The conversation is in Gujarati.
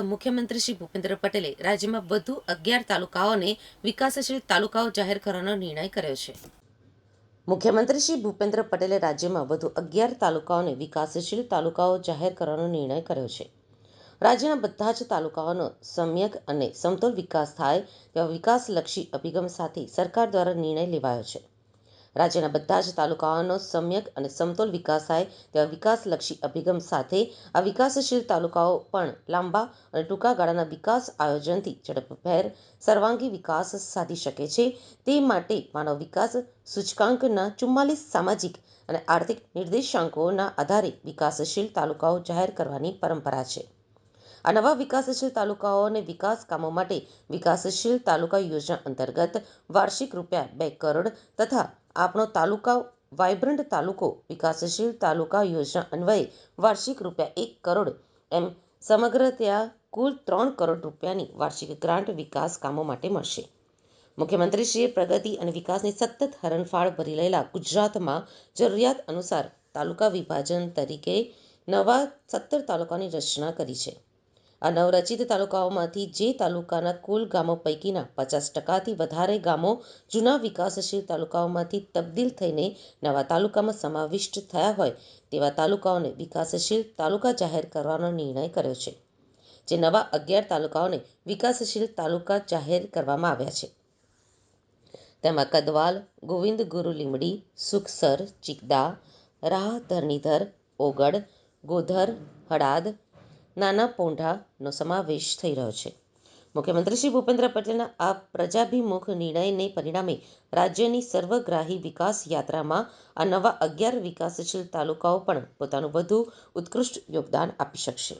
મુખ્યમંત્રી શ્રી ભૂપેન્દ્ર પટેલે રાજ્યમાં વધુ અગિયાર તાલુકાઓને વિકાસશીલ તાલુકાઓ જાહેર કરવાનો નિર્ણય કર્યો છે. મુખ્યમંત્રી શ્રી ભૂપેન્દ્ર પટેલે રાજ્યમાં વધુ અગિયાર તાલુકાઓને વિકાસશીલ તાલુકાઓ જાહેર કરવાનો નિર્ણય કર્યો છે. રાજ્યના બધા જ તાલુકાઓનો સમ્યક અને સમતોલ વિકાસ થાય તેવા વિકાસલક્ષી અભિગમ સાથે સરકાર દ્વારા નિર્ણય લેવાયો છે. રાજ્યના બધા જ તાલુકાઓનો સમ્યક અને સમતોલ વિકાસ થાય તેવા વિકાસલક્ષી અભિગમ સાથે આ વિકાસશીલ તાલુકાઓ પણ લાંબા અને ટૂંકા ગાળાના વિકાસ આયોજનથી ઝડપભેર સર્વાંગી વિકાસ સાધી શકે છે. તે માટે માનવ વિકાસ સૂચકાંકના ચુમ્માલીસ સામાજિક અને આર્થિક નિર્દેશાંકોના આધારે વિકાસશીલ તાલુકાઓ જાહેર કરવાની પરંપરા છે. આ નવા વિકાસશીલ તાલુકાઓને વિકાસ કામો માટે વિકાસશીલ તાલુકા યોજના અંતર્ગત વાર્ષિક રૂપિયા બે કરોડ તથા આપણો તાલુકા વાયબ્રન્ટ તાલુકો વિકાસશીલ તાલુકા યોજના અન્વયે વાર્ષિક રૂપિયા એક કરોડ એમ સમગ્ર ત્યાં કુલ ત્રણ કરોડ રૂપિયાની વાર્ષિક ગ્રાન્ટ વિકાસ કામો માટે મળશે. મુખ્યમંત્રીશ્રીએ પ્રગતિ અને વિકાસની સતત હરણફાળ ભરી રહેલા ગુજરાતમાં જરૂરિયાત અનુસાર તાલુકા વિભાજન તરીકે નવા સત્તર તાલુકાની રચના કરી છે. આ નવરચિત તાલુકાઓમાંથી જે તાલુકાના કુલ ગામો પૈકીના પચાસ ટકાથી વધારે ગામો જૂના વિકાસશીલ તાલુકાઓમાંથી તબદીલ થઈને નવા તાલુકામાં સમાવિષ્ટ થયા હોય તેવા તાલુકાઓને વિકાસશીલ તાલુકા જાહેર કરવાનો નિર્ણય કર્યો છે, જે નવા અગિયાર તાલુકાઓને વિકાસશીલ તાલુકા જાહેર કરવામાં આવ્યા છે. તેમાં કદવાલ, ગોવિંદ ગુરુ લીમડી સુખસર, ચિકદા, રાહ, ધરણીધર, ઓગડ, ગોધર, હળાદ નાના પોંઢાનો સમાવેશ થઈ રહ્યો છે. મુખ્યમંત્રી શ્રી ભૂપેન્દ્ર પટેલના આ પ્રજાભિમુખ નિર્ણયને પરિણામે રાજ્યની સર્વગ્રાહી વિકાસ યાત્રામાં આ નવા અગિયાર વિકાસશીલ તાલુકાઓ પણ પોતાનું વધુ ઉત્કૃષ્ટ યોગદાન આપી શકશે.